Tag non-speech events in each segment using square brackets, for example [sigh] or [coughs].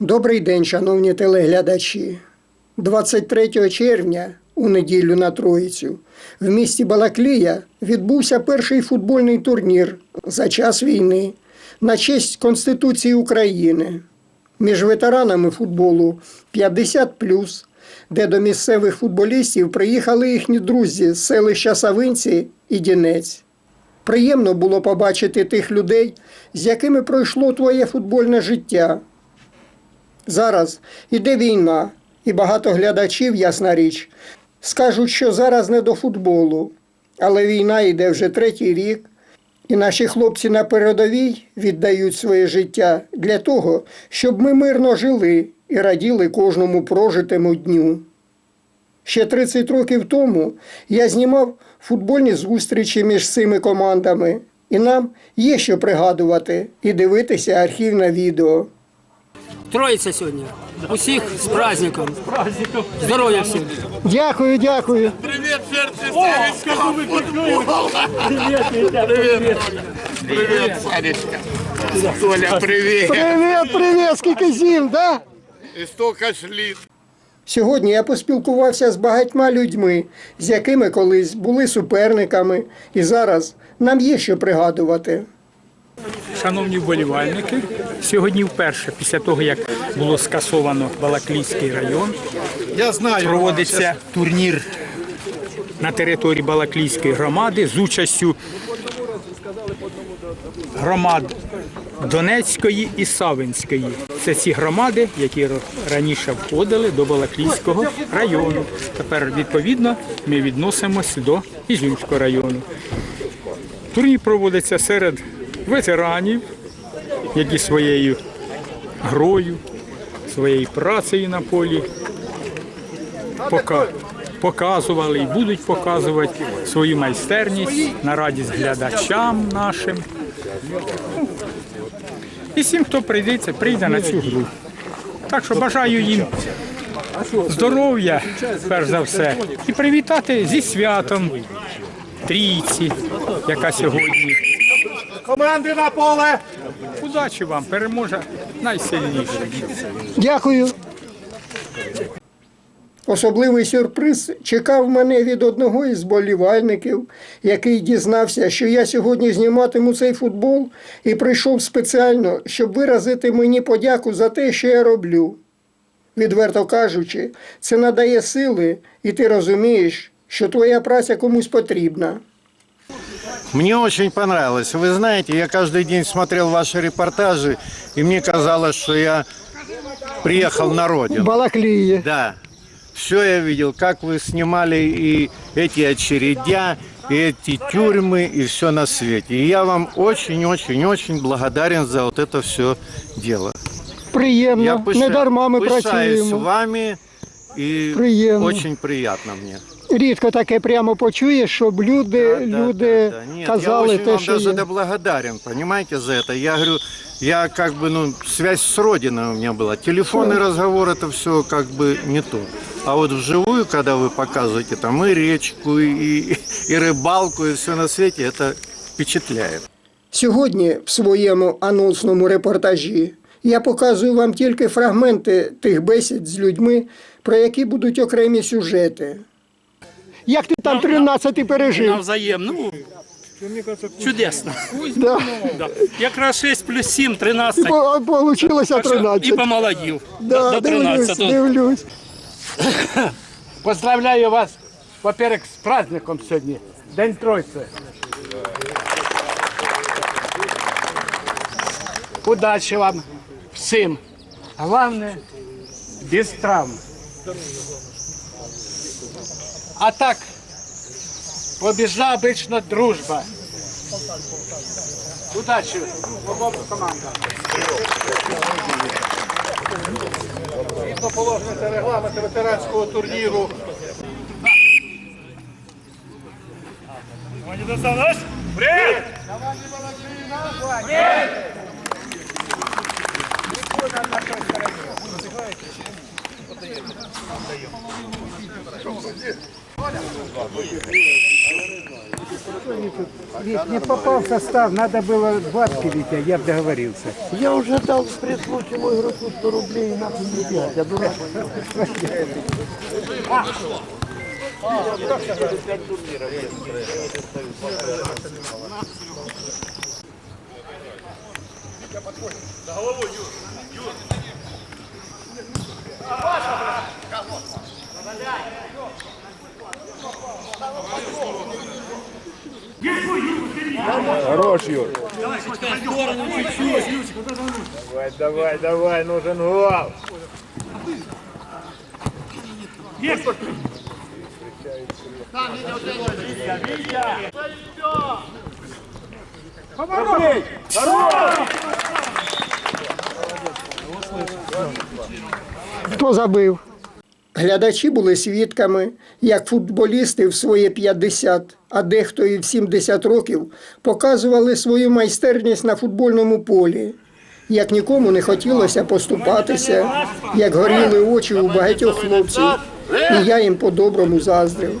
Добрий день, шановні телеглядачі. 23 червня, у неділю на Троїцю, в місті Балаклія відбувся перший футбольний турнір за час війни на честь Конституції України між ветеранами футболу 50 де до місцевих футболістів приїхали їхні друзі з селища Савинці і Дінець. Приємно було побачити тих людей, з якими пройшло твоє футбольне життя. Зараз іде війна, і багато глядачів, ясна річ, скажуть, що зараз не до футболу. Але війна йде вже третій рік, і наші хлопці на передовій віддають своє життя для того, щоб ми мирно жили і раділи кожному прожитому дню. Ще 30 років тому я знімав футбольні зустрічі між цими командами, і нам є що пригадувати і дивитися архівне відео. Троїця сьогодні. Усіх з праздником. Здоров'я всім. Дякую, дякую. Привет, сердце Привет. Привет, Саречка. Толя, привет. Привіт, привіт, скільки зім, да? И столько шли. Сьогодні я поспілкувався з багатьма людьми, з якими колись були суперниками, і зараз нам є що пригадувати. Шановні вболівальники, сьогодні вперше, після того як було скасовано Балаклійський район, Я знаю. проводиться турнір на території Балаклійської громади з участю громад Донецької і Савинської. Це ці громади, які раніше входили до Балаклійського району. Тепер, відповідно, ми відносимося до Ізюмського району. Турнір проводиться серед ветеранів, які своєю грою, своєю працею на полі показували і будуть показувати свою майстерність на радість глядачам нашим. І всім, хто прийдеться, прийде на цю гру. Так що бажаю їм здоров'я, перш за все, і привітати зі святом трійці, яка сьогодні. Команди на поле. Удачі вам, переможе найсильніший. Дякую. Особливий сюрприз чекав мене від одного із болівальників, який дізнався, що я сьогодні зніматиму цей футбол і прийшов спеціально, щоб виразити мені подяку за те, що я роблю. Відверто кажучи, це надає сили, і ти розумієш, що твоя праця комусь потрібна. Мне очень понравилось. Вы знаете, я каждый день смотрел ваши репортажи, и мне казалось, что я приехал на родину. Балакліє. Да, все я видел, как вы снимали и эти очередя, и эти тюрьмы, и все на свете. И я вам очень-очень-очень благодарен за вот это все дело. Я Приємно, пиша- не дарма ми пишаюсь працюємо. вами, и Приємно. очень приятно мне. Рідко таке прямо почуєш, щоб люди, Да, да, люди да, да. Нет, казали я очень те, вам що даже є. да благодарен, понимаете, за это. Я говорю, я как бы, ну, связь с родиной у меня была. Телефонный разговор, это все как бы не то. А вот вживую, когда вы показываете там и речку, и, и рыбалку, и все на свете, это впечатляет. Сьогодні в своєму анонсному репортажі я показую вам тільки фрагменти тих бесід з людьми, про які будуть окремі сюжети. Як ти там 13 пережив? Навзаєм. Ну, чудесно. Да. Да. Якраз 6 плюс 7, 13. По- Получилося Так що І помолодів. Да, до дивлюсь, 13. дивлюсь. [coughs] Поздравляю вас, во-первых, с праздником сегодня. День Тройцы. Удачи вам всем. Главное, без травм. А так, побежда обычно дружба. Удачи обом командам. Згідно положення регламенту ветеранського турніру Ведь не попал в состав, надо было бабки ведь, я договорился. Я уже дал при случае мой игроку 100 рублей, нахуй не делать, я дурак. Хорош, Юр. Давай, давай, давай, нужен вал. Есть! Там, Хорош! Кто забыл? Глядачі були свідками, як футболісти в свої 50, а дехто і в 70 років показували свою майстерність на футбольному полі. Як нікому не хотілося поступатися, як горіли очі у багатьох хлопців, і я їм по-доброму заздрив.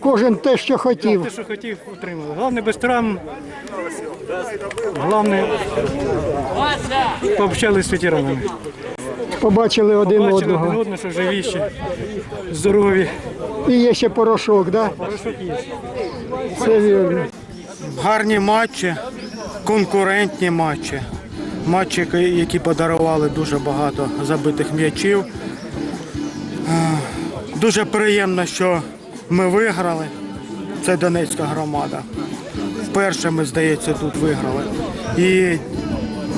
кожен те, що хотів. те, що хотів, отримали. Головне без травм. Головне, пообщались з ветеранами. Побачили один Бачили один одного. одного, що живі ще, здорові. І є ще порошок, да? Порошок є. Це вірно. гарні матчі, конкурентні матчі. Матчі, які- які подарували дуже багато забитих м'ячів. Е, Дуже приємно, що ми виграли. Це Донецька громада. Вперше ми, здається, тут виграли. І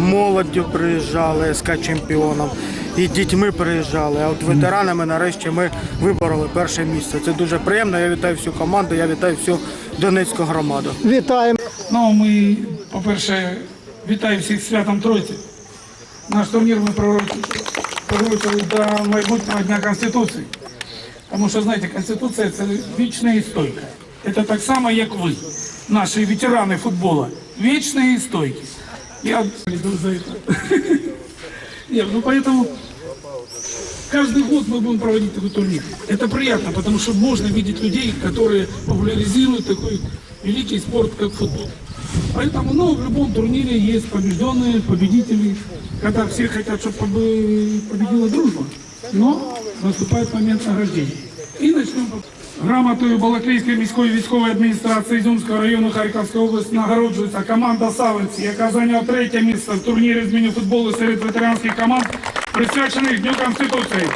молоддю приїжджали СК чемпіоном, і дітьми приїжджали. А от ветеранами нарешті ми вибороли перше місце. Це дуже приємно. Я вітаю всю команду, я вітаю всю Донецьку громаду. Вітаємо. Ну, ми, по-перше, вітаю всіх з святом Тройці. Наш турнір ми пророчили до майбутнього Дня Конституції. Тому що, знаєте, Конституція це вічна і стойка. Це так само, як ви, наші ветерани футболу. Вічні і стойкі. Я иду за это. [laughs] Нет, ну поэтому каждый год мы будем проводить такой турнир. Это приятно, потому что можно видеть людей, которые популяризируют такой великий спорт, как футбол. Поэтому, ну, в любом турнире есть побежденные, победители, когда все хотят, чтобы побы- победила дружба. Но наступает момент награждения. И начнем. Грамотою Балаклійської міської військової адміністрації Ізюмського району Харківської області нагороджується команда Савинці, яка зайняла третє місце в турнірі з міні-футболу серед ветеранських команд, присвячених Дню Конституції.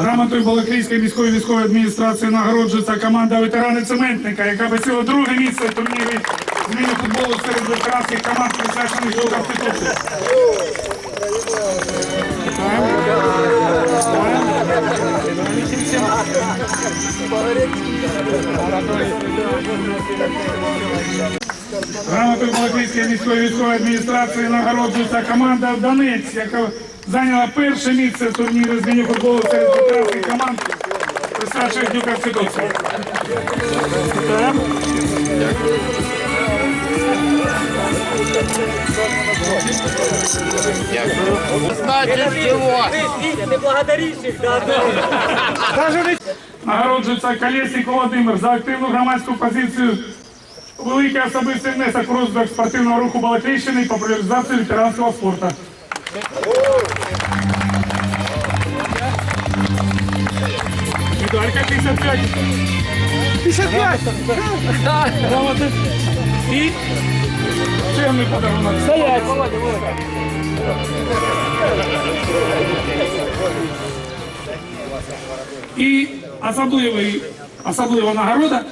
Грамотою Балаклійської міської військової адміністрації нагороджується команда ветерани цементника, яка посіла друге місце в турнірі зміни футболу серед ветеранських команд, присвячених до Конституції. Грамотою Балаклійської міської військової адміністрації нагороджується команда Донець, яка зайняла перше місце в турнірі з міні-футболу серед ветеранських команд, присвячених Дню Конституції. Нагороджується Колєснік Володимир за активну громадську позицію, великий особистий внесок в розвиток спортивного руху Балаклійщини і популяризацію ветеранського спорту. Медалька 55. 55! Грамоти. І цінний подарунок. Стоять! І особливий, особлива нагорода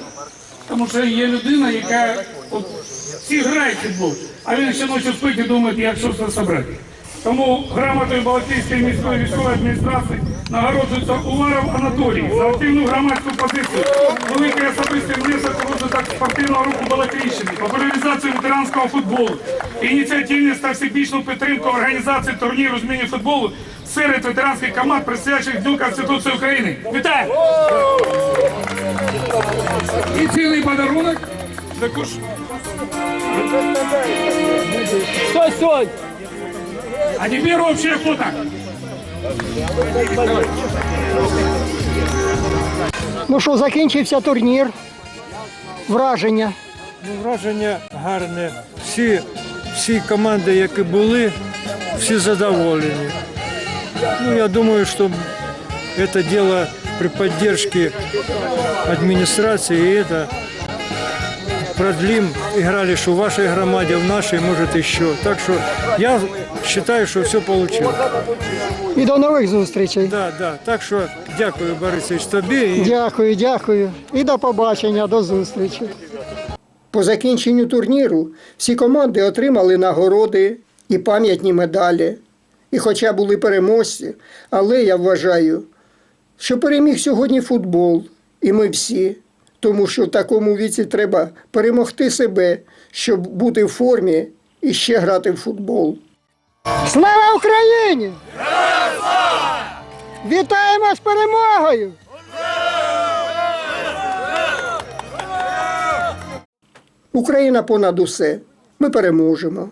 Тому що є людина, яка от, всі грають футбол, а він ще ночі спить і думає, як щось зібрати. Тому грамотою Балтійської міської військової адміністрації нагороджується Уваров Анатолій за активну громадську позицію, великий особистий внесок у розвиток спортивного руху Балаклійщини, популяризацію ветеранського футболу, ініціативність та всебічну підтримку організації турніру з міні-футболу серед ветеранських команд, присвячених Дню Конституції України. Вітаю! І цілий подарунок також Стой, стой! А теперь общее фото. Ну що, закінчився турнір. Враження. Враження гарне. Всі, всі команди, які були, всі задоволені. Ну, я думаю, що це діло при підтримці адміністрації, і це продлим. Играли, что в вашей громаде, в нашей, может, еще. Так что я считаю, что все получилось. І до нових зустрічей. Да, да. Так що дякую, Борисович, тобі. І... Дякую, дякую. І до побачення, до зустрічі. По закінченню турніру всі команди отримали нагороди і пам'ятні медалі. І хоча були переможці, але я вважаю, що переміг сьогодні футбол, і ми всі. Тому що в такому віці треба перемогти себе, щоб бути в формі і ще грати в футбол. Слава Україні! Вітаємо з перемогою! Україна понад усе. Ми переможемо.